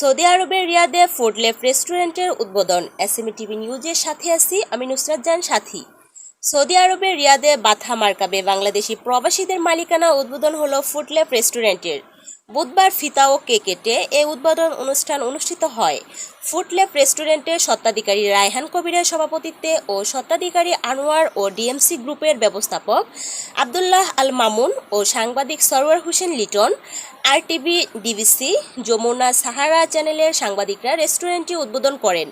Saudi আরবের রিয়াদে ফুডলেপ রেস্টুরেন্টের উদ্বোধন। এসএমই টিভি নিউজের সাথে আছি আমি নুসরাত জান, সাথী। সৌদি আরবের রিয়াদে বাথা মার্কাবে বাংলাদেশি প্রবাসীদের মালিকানা উদ্বোধন হলো ফুডলেপ রেস্টুরেন্টের। বুধবার ফিতা ও কেক কেটে এই উদ্বোধন অনুষ্ঠান অনুষ্ঠিত হয়। ফুডলেপ রেস্টুরেন্টের স্বত্বাধিকারী রায়হান কবিরের সভাপতিত্বে ও স্বত্বাধিকারী আনোয়ার ও ডিএমসি গ্রুপের ব্যবস্থাপক আবদুল্লাহ আল মামুন ও সাংবাদিক সরওয়ার হোসেন লিটন, আরটিভি, ডিবিসি, যমুনা সাহারা চ্যানেলের সাংবাদিকরা রেস্টুরেন্টটি উদ্বোধন করেন।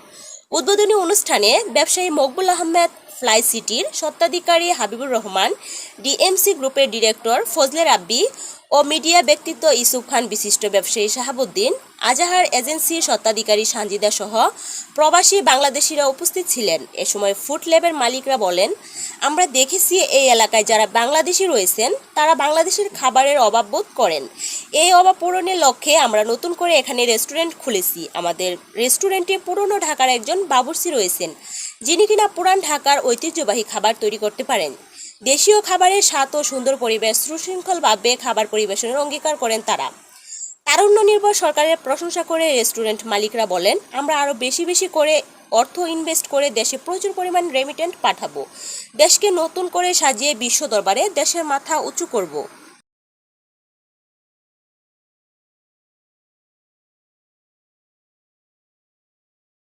উদ্বোধনী অনুষ্ঠানে ব্যবসায়ী মকবুল আহমেদ ফ্লাই সিটির স্বত্বাধিকারী হাবিবুর রহমান, ডিএমসি গ্রুপের ডিরেক্টর ফজলে রাব্বি ও মিডিয়া ব্যক্তিত্ব ইসুফ খান বিশিষ্ট ব্যবসায়ী শাহাবুদ্দিন, আজাহার এজেন্সির স্বত্বাধিকারী সানজিদা সহ প্রবাসী বাংলাদেশিরা উপস্থিত ছিলেন। এ সময় ফুড ল্যাবের মালিকরা বলেন, আমরা দেখেছি এই এলাকায় যারা বাংলাদেশি রয়েছেন, তারা বাংলাদেশের খাবারের অভাব বোধ করেন। এই অভাব পূরণের লক্ষ্যে আমরা নতুন করে এখানে রেস্টুরেন্ট খুলেছি। আমাদের রেস্টুরেন্টে পুরনো ঢাকার একজন বাবুর্চি রয়েছেন। যিনি কিনা পুরান ঢাকার ঐতিহ্যবাহী খাবার তৈরি করতে পারেন। দেশীয় খাবারের স্বাদ ও সুন্দর পরিবেশ সুশৃঙ্খলভাবে খাবার পরিবেশনের অঙ্গীকার করেন তারা। তারুণ্য নির্ভর সরকারের প্রশংসা করে রেস্টুরেন্ট মালিকরা বলেন, আমরা আরও বেশি বেশি করে অর্থ ইনভেস্ট করে দেশে প্রচুর পরিমাণ রেমিটেন্ট পাঠাবো। দেশকে নতুন করে সাজিয়ে বিশ্ব দরবারে দেশের মাথা উঁচু করব।